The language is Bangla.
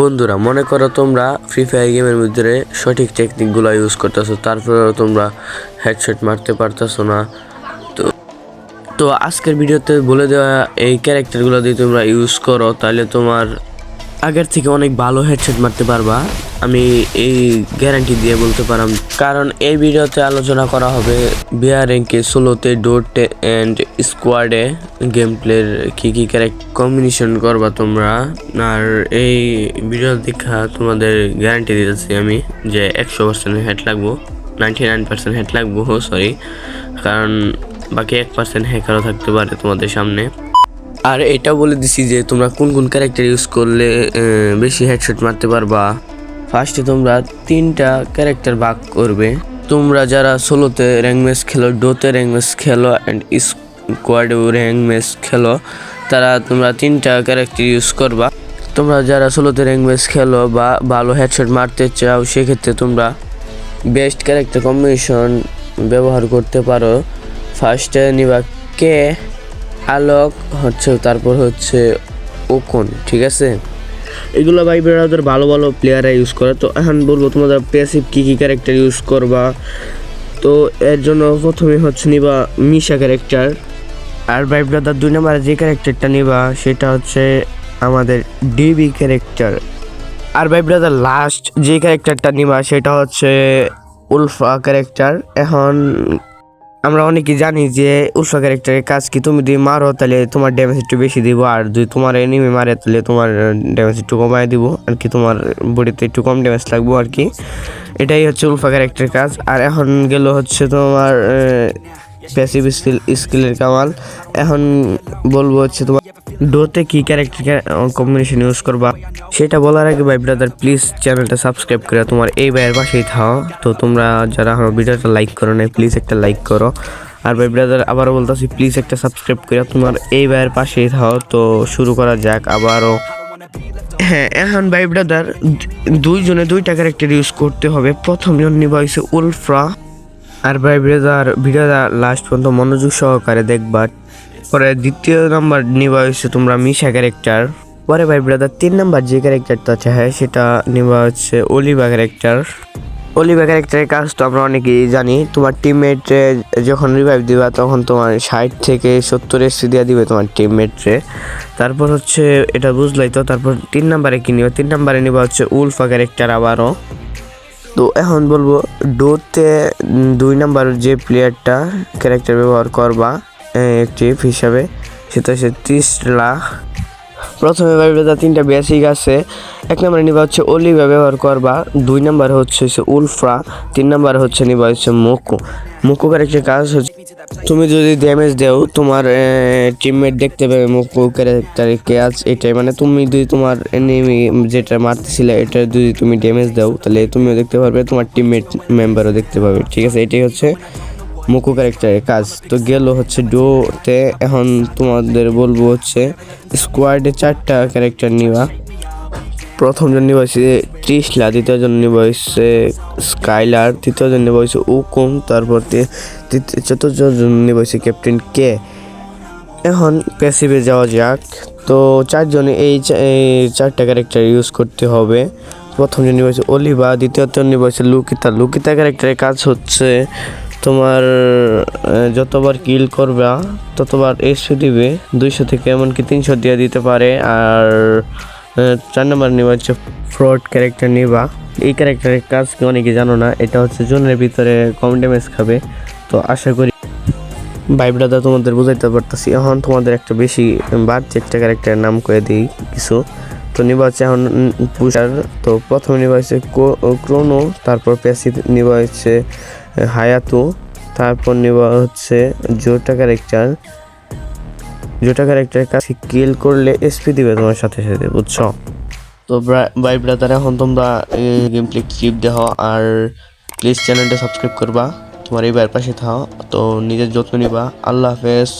বন্ধুরা, মনে করো তোমরা ফ্রি ফায়ার গেমের ভিতরে সঠিক টেকনিকগুলো ইউজ করতেছো, তারপরেও তোমরা হেডশট মারতে পারতেছো না। তো তো আজকের ভিডিওতে বলে দেওয়া এই ক্যারেক্টারগুলো যদি তোমরা ইউজ করো, তাহলে তোমার আগের থেকে অনেক ভালো হেডসেট মারতে পারবা। আমি এই গ্যারান্টি দিয়ে বলতে পারাম। কারণ এই ভিডিওতে আলোচনা করা হবে বিয়ার র্যাঙ্কে সোলোতে ডোটে অ্যান্ড স্কোয়াডে গেম প্লের কী কী ক্যারেক্টার কম্বিনেশন করবা তোমরা। আর এই ভিডিও দেখা তোমাদের গ্যারান্টি দিতেছি আমি যে একশো পার্সেন্ট হেড লাগবো নাইনটি নাইন পার্সেন্ট হেড লাগবো সরি কারণ বাকি এক পার্সেন্ট হ্যাকারও থাকতে পারে তোমাদের সামনে। আর এটাও বলে দিছি যে তোমরা কোন কোন ক্যারেক্টার ইউজ করলে বেশি হেডশট মারতে পারবা। ফার্স্টে তোমরা তিনটা ক্যারেক্টার ভাগ করবে। তোমরা যারা সোলোতে র্যাঙ্ক ম্যাচ খেলো ডোতে র্যাঙ্ক ম্যাচ খেলো অ্যান্ড স্কোয়াডেও র্যাঙ্ক ম্যাচ খেলো, তারা তোমরা তিনটা ক্যারেক্টার ইউজ করবা। তোমরা যারা সোলোতে র্যাঙ্ক ম্যাচ খেলো বা ভালো হেডশট মারতে চাও, সেক্ষেত্রে তোমরা বেস্ট ক্যারেক্টার কম্বিনেশন ব্যবহার করতে পারো। ফার্স্টে নিবা কে? আলোক হচ্ছে, তারপর হচ্ছে ওকন ঠিক আছে? এগুলো ভাই ব্রাদার ভালো ভালো প্লেয়াররা ইউজ করে। তো এখন বলব, তোমাদের প্যাসিভ কী কী ক্যারেক্টার ইউজ করবা? তো এর জন্য প্রথমে হচ্ছে নিবা মিশা ক্যারেক্টার আর ভাই ব্রাদার দুই নম্বরে যে ক্যারেক্টারটা নিবা, সেটা হচ্ছে আমাদের ডিবি ক্যারেক্টার আর ভাই ব্রাদার লাস্ট যে ক্যারেক্টারটা নিবা, সেটা হচ্ছে উলফা ক্যারেক্টার এখন আমরা অনেকে জানি যে উলফা ক্যারেক্টারের কাজ কি? তুমি যদি মারো তাহলে তোমার ড্যামেজ একটু বেশি দিব, আর যদি তোমার এনিমি মারে তাহলে তোমার ড্যামেজ একটু কমায় দিব, আর কি তোমার বডিতে একটু কম ড্যামেজ লাগবো, আর কি। এটাই হচ্ছে উলফা ক্যারেক্টারের কাজ। আর এখন গেল হচ্ছে তোমার প্যাসিভ স্কিল স্কিলের কামাল। এখন বলব হচ্ছে তোমার ডোতে কি ক্যারেক্টার কম্বিনেশন ইউজ করবা? সেটা বলার আগে ভাই ব্রাদার প্লিজ চ্যানেলটা সাবস্ক্রাইব করে তোমার এই ভাইয়ের পাশেই থাও। তো তোমরা যারা আমার ভিডিওটা লাইক করো না প্লিজ একটা লাইক করো। আর ভাই ব্রাদার আবারও বলতেছি প্লিজ একটা সাবস্ক্রাইব করে তোমার এই ভাইয়ের পাশেই থাও। তো শুরু করা যাক আবারও। হ্যাঁ এখন ভাই ব্রাদার দুইজনে দুইটা ক্যারেক্টার ইউজ করতে হবে। প্রথম জন নিবা হয়েছে উলফ্রা। আর ভাই ব্রাদার ভিডিওটা লাস্ট পর্যন্ত মনোযোগ সহকারে দেখবা। পরে দ্বিতীয় নাম্বার নিবা হচ্ছে তোমরা মিশা ক্যারেক্টার। পরে ভাই ব্রাদার তিন নাম্বার যে ক্যারেক্টারটা আছে হ্যাঁ সেটা নিবা হচ্ছে অলিভা ক্যারেক্টার। অলিভা ক্যারেক্টারের কাজ তো আমরা অনেকেই জানি, তোমার টিমমেটে যখন রিভাইভ দিবা, তখন তোমার ষাট থেকে সত্তর এসি দিয়ে দিবে তোমার টিমমেটরে তারপর হচ্ছে এটা বুঝলাই তো, তারপর তিন নাম্বারে কি নিবা? তিন নাম্বারে নিবা হচ্ছে উলফা ক্যারেক্টার আবারও। তো এখন বলব ডোতে দুই নাম্বার যে প্লেয়ারটা ক্যারেক্টার ব্যবহার করবা অ্যাক্টিভ হিসাবে। সেটা হচ্ছে ত্রিশ লাখ। প্রথমে ভাইবে তিনটা বেসিক আছে, এক নম্বরে নিবা হচ্ছে অলিভা ব্যবহার করবা, দুই নাম্বার হচ্ছে উলফ্রা তিন নাম্বার হচ্ছে নিবা হচ্ছে মোকো মোকো ক্যারেক্টার কাজ হচ্ছে, তুমি যদি ড্যামেজ দেও, তোমার টিমমেট দেখতে পাবে মুকু ক্যারেক্টারে কে আছে, এটাই। মানে তুমি যদি তোমার এনিমি যেটা মারতেছিলে, এটা যদি তুমি ড্যামেজ দাও, তাহলে তুমিও দেখতে পারবে, তোমার টিমমেট মেম্বারও দেখতে পাবে। ঠিক আছে, এটাই হচ্ছে মুকু ক্যারেক্টারের কাজ। তো গেল হচ্ছে ডোতে এখন তোমাদের বলব হচ্ছে স্কোয়াডে চারটা ক্যারেক্টার নিবা। প্রথম জন নিবা হচ্ছে ত্রিশলা দ্বিতীয় জন নিবা হচ্ছে স্কাইলার, তৃতীয় জন নিবা হচ্ছে উকুম, তারপর চতুর্থ জন নিবা হচ্ছে ক্যাপ্টেন কে। এখন প্যাসিভে যাওয়া যাক। তো চারজনে এই চারটা ক্যারেক্টার ইউজ করতে হবে। প্রথম জন নিবা হচ্ছে অলিভা, দ্বিতীয়ত নিবা হচ্ছে লুকিতা। লুকিতা ক্যারেক্টারের কাজ হচ্ছে তোমার যতবার কিল করবা, ততবার এসপি দিবে, দুইশো থেকে এমনকি তিনশো দিয়ে দিতে পারে। আর চার নম্বর নিবা হচ্ছে ফ্রড ক্যারেক্টার নিবা। এই ক্যারেক্টারের কাজ কি অনেকে জানো না, এটা হচ্ছে জোনের ভিতরে কম ড্যামেজ খাবে। তো আশা করি ভাই ব্রাদার তোমাদের বুঝাইতে পারতেছি। এখন তোমাদের একটা বেশি বাড়তি একটা ক্যারেক্টারের নাম করে দিই কিছু। তো নিবা হচ্ছে এখন পুষার তো প্রথমে নিবা হচ্ছে ক্রোনো, তারপর প্যাসিভ নিবা হচ্ছে হায়াতু, তারপর নেওয়া হচ্ছে জোটা ক্যারেক্টার জোটা ক্যারেক্টারের কাছে কিল করলে এসপি দিবে তোমার সাথে সাথে, বুঝছ? তো ভাই ব্রাদার এখন তোমরা গেম প্লে ক্লিপ দেখো আর প্লিজ চ্যানেলটা সাবস্ক্রাইব করবা। তোমার এই ভাইয়ের পাশে থাও, তো নিজের যত্ন নিবা। আল্লাহ হাফেজ।